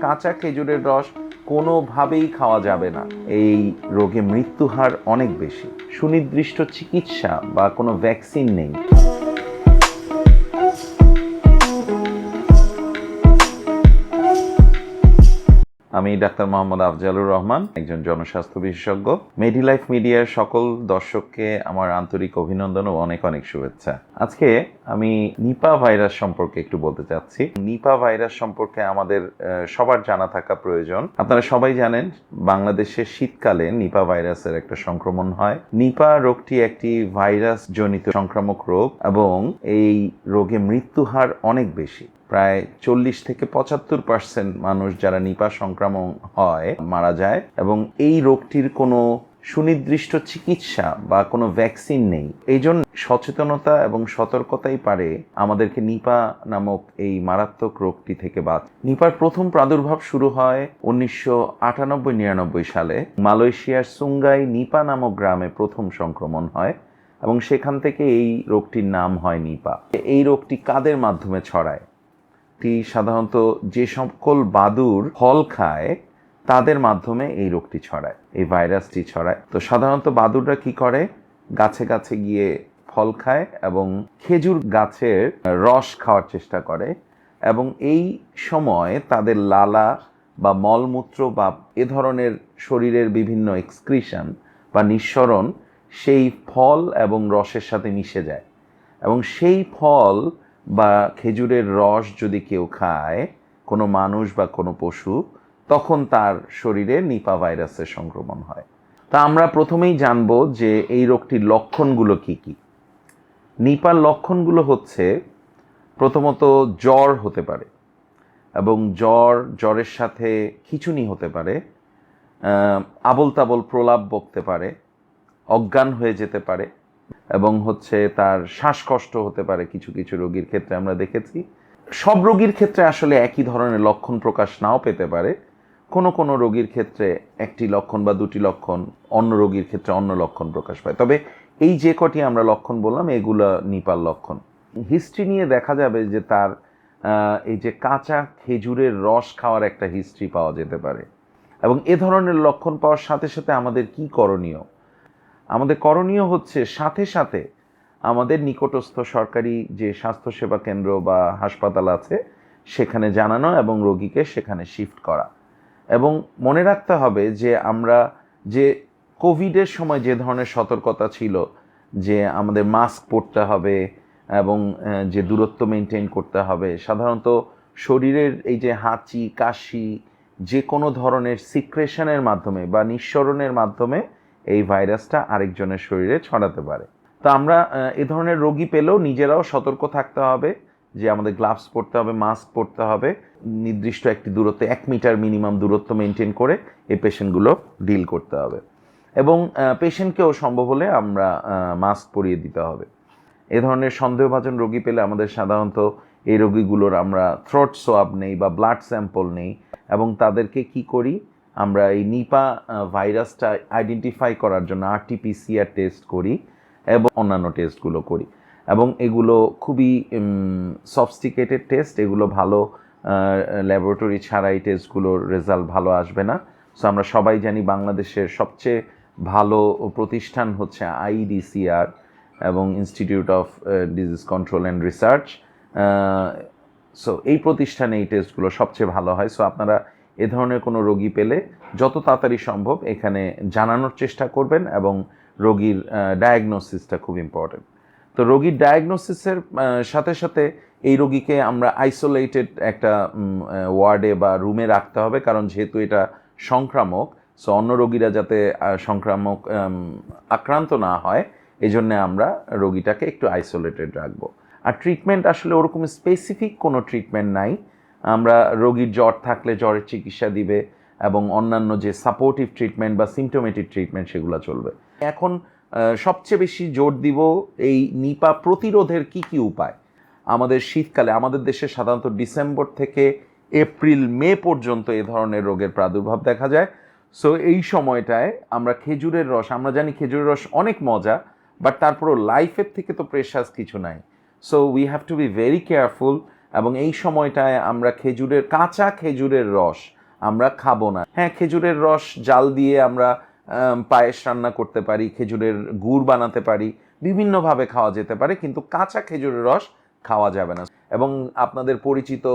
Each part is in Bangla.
কাঁচা খেজুরের রস কোনোভাবেই খাওয়া যাবে না। এই রোগে মৃত্যু হার অনেক বেশি। সুনির্দিষ্ট চিকিৎসা বা কোনো ভ্যাকসিন নেই। আমি ডাক্তার মোহাম্মদ আফজালুর রহমান, একজন জনস্বাস্থ্য বিশেষজ্ঞ। মেডিলাইফ মিডিয়ার সকল দর্শককে আমার আন্তরিক অভিনন্দন ও অনেক অনেক শুভেচ্ছা। আজকে আমি নিপা ভাইরাস সম্পর্কে একটু বলতে চাচ্ছি। নিপা ভাইরাস সম্পর্কে আমাদের সবার জানা থাকা প্রয়োজন। আপনারা সবাই জানেন, বাংলাদেশে শীতকালে নিপা ভাইরাসের একটা সংক্রমণ হয়। নিপা রোগটি একটি ভাইরাস জনিত সংক্রামক রোগ এবং এই রোগে মৃত্যু হার অনেক বেশি। প্রায় চল্লিশ থেকে পঁচাত্তর পার্সেন্ট মানুষ যারা নিপা সংক্রমণ হয়, মারা যায় এবং এই রোগটির কোনো সুনির্দিষ্ট চিকিৎসা বা কোনো ভ্যাকসিন নেই। এই জন্য সচেতনতা এবং সতর্কতাই পারে আমাদেরকে নিপা নামক এই মারাত্মক রোগটি থেকে বাদ নিপার প্রথম প্রাদুর্ভাব শুরু হয় উনিশশো আটানব্বই নিরানব্বই সালে। মালয়েশিয়ার সুঙ্গাই নিপা নামক গ্রামে প্রথম সংক্রমণ হয় এবং সেখান থেকে এই রোগটির নাম হয় নিপা। এই রোগটি কাদের মাধ্যমে ছড়ায়? টি সাধারণত যে সকল বাদুর ফল খায়, তাদের মাধ্যমে এই রোগটি ছড়ায়, এই ভাইরাসটি ছড়ায়। তো সাধারণত বাদুররা কি করে? গাছে গাছে গিয়ে ফল খায় এবং খেজুর গাছের রস খাওয়ার চেষ্টা করে এবং এই সময় তাদের লালা বা মলমূত্র বা এ ধরনের শরীরের বিভিন্ন এক্সক্রিশন বা নিঃসরণ সেই ফল এবং রসের সাথে মিশে যায়। এবং সেই ফল বা খেজুরের রস যদি কেউ খায়, কোনো মানুষ বা কোনো পশু, তখন তার শরীরে নিপা ভাইরাসের সংক্রমণ হয়। তা আমরা প্রথমেই জানব যে এই রোগটির লক্ষণগুলো কি কি। নিপার লক্ষণগুলো হচ্ছে, প্রথমত জ্বর হতে পারে এবং জ্বর, জ্বরের সাথে খিচুনি হতে পারে আবল তাবল প্রলাপ বকতে পারে, অজ্ঞান হয়ে যেতে পারে এবং হচ্ছে তার শ্বাসকষ্ট হতে পারে কিছু কিছু রোগীর ক্ষেত্রে আমরা দেখেছি। সব রোগীর ক্ষেত্রে আসলে একই ধরনের লক্ষণ প্রকাশ নাও পেতে পারে। কোনো কোনো রোগীর ক্ষেত্রে একটি লক্ষণ বা দুটি লক্ষণ, অন্য রোগীর ক্ষেত্রে অন্য লক্ষণ প্রকাশ পায়। তবে এই যে কটি আমরা লক্ষণ বললাম, এগুলো নিপাল লক্ষণ। হিস্ট্রি নিয়ে দেখা যাবে যে তার এই যে কাঁচা খেজুরের রস খাওয়ার একটা হিস্ট্রি পাওয়া যেতে পারে। এবং এ ধরনের লক্ষণ পাওয়ার সাথে সাথে আমাদের কি করণীয়? আমাদের করণীয় হচ্ছে সাথে সাথে আমাদের নিকটস্থ সরকারি যে স্বাস্থ্যসেবা কেন্দ্র বা হাসপাতাল আছে, সেখানে জানানো এবং রোগীকে সেখানে শিফট করা। এবং মনে রাখতে হবে যে আমরা যে কোভিডের সময় যে ধরনের সতর্কতা ছিল, যে আমাদের মাস্ক পরতে হবে এবং যে দূরত্ব মেনটেন করতে হবে, সাধারণত শরীরের এই যে হাঁচি, কাশি, যে কোনো ধরনের সিক্রেশনের মাধ্যমে বা নিঃসরণের মাধ্যমে এই ভাইরাসটা আরেকজনের শরীরে ছড়াতে পারে। তো আমরা এ ধরনের রোগী পেলেও নিজেরাও সতর্ক থাকতে হবে যে আমাদের গ্লাভস পরতে হবে, মাস্ক পরতে হবে, নির্দিষ্ট একটি দূরত্ব, এক মিটার মিনিমাম দূরত্ব মেনটেন করে এই পেশেন্টগুলো ডিল করতে হবে। এবং পেশেন্টকেও সম্ভব হলে আমরা মাস্ক পরিয়ে দিতে হবে। এ ধরনের সন্দেহভাজন রোগী পেলে আমাদের সাধারণত এই রোগীগুলোর আমরা থ্রোট সোয়াব নেই বা ব্লাড স্যাম্পল নেই এবং তাদেরকে কি করি? আমরা এই নিপা ভাইরাসটা আইডেন্টিফাই করার জন্য আরটিপিসিআর টেস্ট করি এবং অন্যান্য টেস্টগুলো করি। এবং এগুলো খুবই সফস্টিকেটেড টেস্ট এগুলো ভালো ল্যাবরেটরি ছাড়া এই টেস্টগুলোর রেজাল্ট ভালো আসবে না। সো আমরা সবাই জানি বাংলাদেশের সবচেয়ে ভালো প্রতিষ্ঠান হচ্ছে আইডিসিআর এবং institute of disease control and research so এই প্রতিষ্ঠানে এই টেস্টগুলো সবচেয়ে ভালো হয়। সো আপনারা এ ধরনের কোনো রোগী পেলে যত তাড়াতাড়ি সম্ভব এখানে জানানোর চেষ্টা করবেন এবং রোগীর ডায়াগনোসিসটা খুব ইম্পর্টেন্ট তো রোগীর ডায়াগনোসিসের সাথে সাথে এই রোগীকে আমরা আইসোলেটেড একটা ওয়ার্ডে বা রুমে রাখতে হবে কারণ যেহেতু এটা সংক্রামক সো অন্য রোগীরা যাতে সংক্রামক আক্রান্ত না হয় এই জন্য আমরা রোগীটাকে একটু আইসোলেটেড রাখব। আর ট্রিটমেন্ট আসলে ওরকম স্পেসিফিক কোনো ট্রিটমেন্ট নাই। আমরা রোগীর জ্বর থাকলে জ্বরের চিকিৎসা দিবে এবং অন্যান্য যে সাপোর্টিভ ট্রিটমেন্ট বা সিমটোমেটিক ট্রিটমেন্ট সেগুলো চলবে। এখন সবচেয়ে বেশি জোর দিব এই নিপা প্রতিরোধের কি কি উপায়? আমাদের শীতকালে, আমাদের দেশে সাধারণত ডিসেম্বর থেকে এপ্রিল, মে পর্যন্ত এ ধরনের রোগের প্রাদুর্ভাব দেখা যায়। সো এই সময়টায় আমরা খেজুরের রস, আমরা জানি খেজুরের রস অনেক মজা বাট তারপরও লাইফের থেকে তো প্রেশাস কিছু নাই। So we have to be very careful এবং এই সময়টায় আমরা খেজুরের, কাঁচা খেজুরের রস আমরা খাব না। হ্যাঁ খেজুরের রস জাল দিয়ে আমরা পায়েস রান্না করতে পারি, খেজুরের গুড় বানাতে পারি, বিভিন্নভাবে খাওয়া যেতে পারে, কিন্তু কাঁচা খেজুরের রস খাওয়া যাবে না। এবং আপনাদের পরিচিত,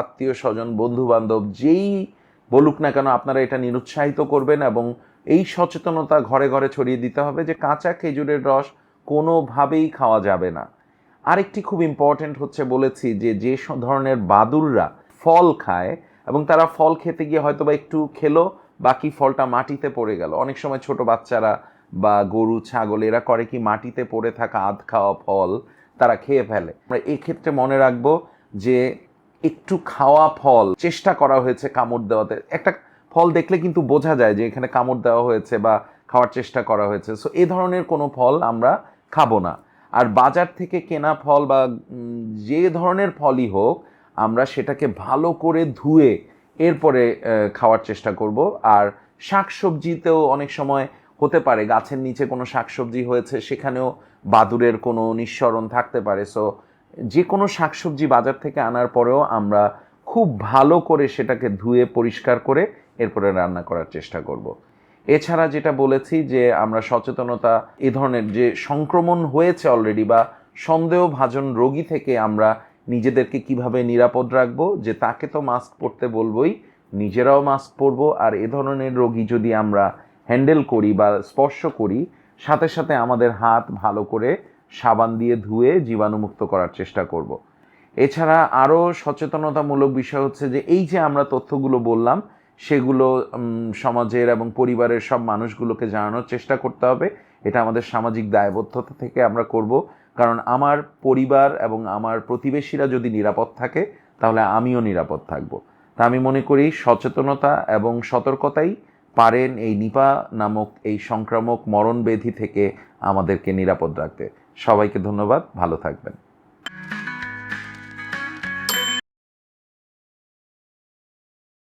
আত্মীয় স্বজন বন্ধু বান্ধব যেই বলুক না কেন, আপনারা এটা নিরুৎসাহিত করবেন এবং এই সচেতনতা ঘরে ঘরে ছড়িয়ে দিতে হবে যে কাঁচা খেজুরের রস কোনোভাবেই খাওয়া যাবে না। আরেকটি খুব ইম্পর্ট্যান্ট হচ্ছে বলেছি যে যে ধরনের বাদুররা ফল খায় এবং তারা ফল খেতে গিয়ে হয়তো বা একটু খেলো, বাকি ফলটা মাটিতে পড়ে গেল। অনেক সময় ছোট বাচ্চারা বা গরু, ছাগল, এরা করে কি মাটিতে পড়ে থাকা আধ খাওয়া ফল তারা খেয়ে ফেলে। আমরা এক্ষেত্রে মনে রাখব যে, একটু খাওয়া ফল চেষ্টা করা হয়েছে কামড় দেওয়াতে। একটা ফল দেখলে কিন্তু বোঝা যায় যে, এখানে কামড় দেওয়া হয়েছে বা খাওয়ার চেষ্টা করা হয়েছে। সো এ ধরনের কোনো ফল আমরা খাব না। আর বাজার থেকে কেনা ফল বা যে ধরনের ফলই হোক, আমরা সেটাকে ভালো করে ধুয়ে এরপরে খাওয়ার চেষ্টা করব আর শাকসবজিতেও অনেক সময় হতে পারে, গাছের নিচে কোনো শাকসবজি হয়েছে, সেখানেও বাদুরের কোনো নিঃসরণ থাকতে পারে সো যে কোনো শাকসবজি বাজার থেকে আনার পরেও আমরা খুব ভালো করে সেটাকে ধুয়ে পরিষ্কার করে এরপরে রান্না করার চেষ্টা করব। এছাড়া যেটা বলেছি যে আমরা সচেতনতা, এ ধরনের যে সংক্রমণ হয়েছে অলরেডি বা সন্দেহভাজন রোগী থেকে আমরা নিজেদেরকে কীভাবে নিরাপদ রাখব, যে তাকে তো মাস্ক পরতে বলবই, নিজেরাও মাস্ক পরবো আর এ ধরনের রোগী যদি আমরা হ্যান্ডেল করি বা স্পর্শ করি, সাথে সাথে আমাদের হাত ভালো করে সাবান দিয়ে ধুয়ে জীবাণুমুক্ত করার চেষ্টা করব। এছাড়া আরও সচেতনতামূলক বিষয় হচ্ছে যে এই যে আমরা তথ্যগুলো বললাম সেগুলো সমাজের এবং পরিবারের সব মানুষগুলোকে জানানোর চেষ্টা করতে হবে। এটা আমাদের সামাজিক দায়বদ্ধতা থেকে আমরা করব। কারণ আমার পরিবার এবং আমার প্রতিবেশীরা যদি নিরাপদ থাকে, তাহলে আমিও নিরাপদ থাকব। তা আমি মনে করি সচেতনতা এবং সতর্কতাই পারেন এই নিপা নামক এই সংক্রামক মরণ মরণব্যাধি থেকে আমাদেরকে নিরাপদ রাখতে। সবাইকে ধন্যবাদ, ভালো থাকবেন।